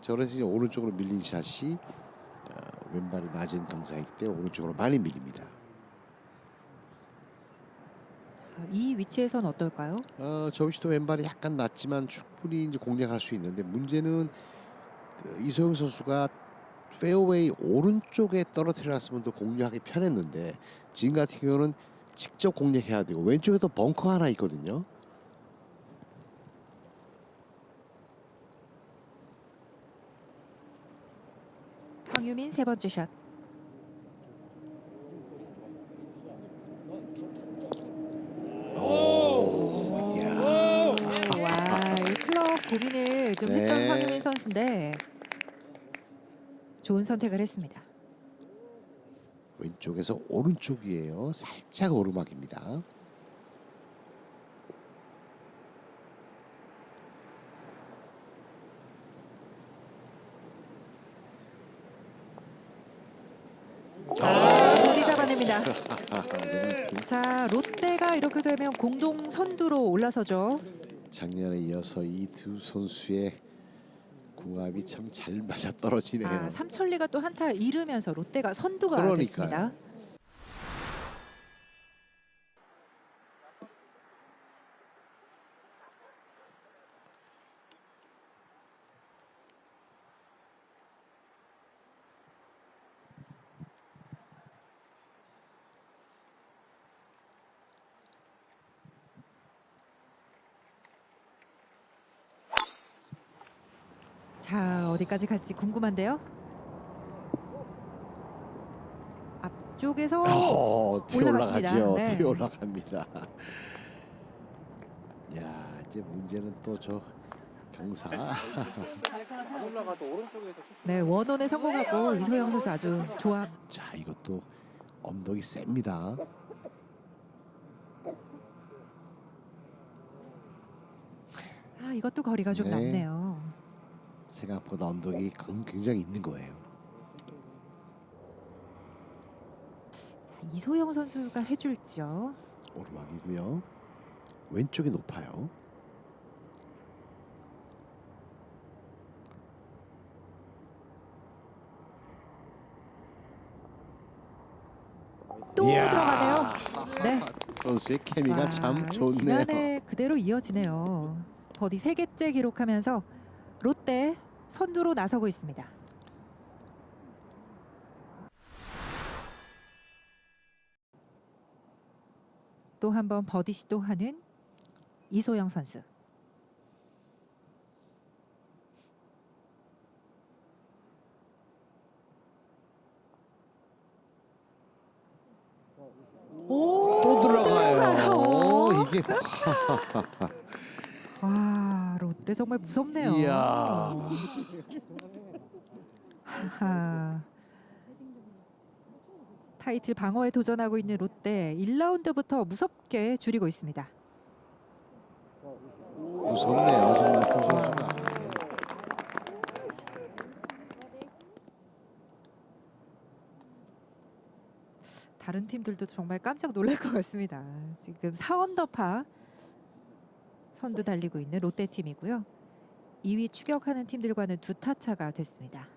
저래서 오른쪽으로 밀린 샷이 어, 왼발이 낮은 동작일 때 오른쪽으로 많이 밀립니다. 아, 이 위치에선 어떨까요? 어, 저비시도 왼발이 약간 낮지만 충분히 이제 공략할 수 있는데 문제는 그 이소영 선수가 페어웨이 오른쪽에 떨어뜨렸으면 더 공략하기 편했는데 지금 같은 경우는 직접 공략해야 되고 왼쪽에도 벙커 하나 있거든요. 황유민 세 번째 샷. 오, 이야. 와, 이 클럽 고민을 좀 했던 네. 황유민 선수인데 좋은 선택을 했습니다. 왼쪽에서 오른쪽이에요. 살짝 오르막입니다. 아, 잡아냅니다. 너무 자, 롯데가 이렇게 되면 공동 선두로 올라서죠. 작년에 이어서 이 두 선수의 궁합이 참 잘 맞아 떨어지네요. 아, 삼천리가 또 한타 잃으면서 롯데가 선두가 그러니까요. 됐습니다. 자, 어디까지 갈지 궁금한데요. 앞쪽에서 어, 올라갔습니다. 올라가죠. 네. 튀어 올라갑니다. 야 이제 문제는 또 저 경사. 네, 원원에 성공하고 이소영 선수 아주 좋아. 자 이것도 언덕이 셉니다. 아, 이것도 거리가 좀 네. 남네요. 생각보다 언덕이 굉- 굉장히 있는 거예요. 자, 이소영 선수가 해줄지요. 오르막이고요. 왼쪽이 높아요. 또 이야. 들어가네요. 네. 선수의 케미가 와, 참 좋네요. 지난해 그대로 이어지네요. 버디 세 개째 기록하면서 롯데 선두로 나서고 있습니다. 또 한 번 버디 시도하는 이소영 선수. 오, 또 들어가요. 들어가요. 오, 이게 와 롯데 정말 무섭네요. 이야. 하하. 타이틀 방어에 도전하고 있는 롯데 1라운드부터 무섭게 줄이고 있습니다. 무섭네요 정말 두 선수가. 다른 팀들도 정말 깜짝 놀랄 것 같습니다. 지금 4언더파 선두 달리고 있는 롯데 팀이고요. 2위 추격하는 팀들과는 두 타차가 됐습니다.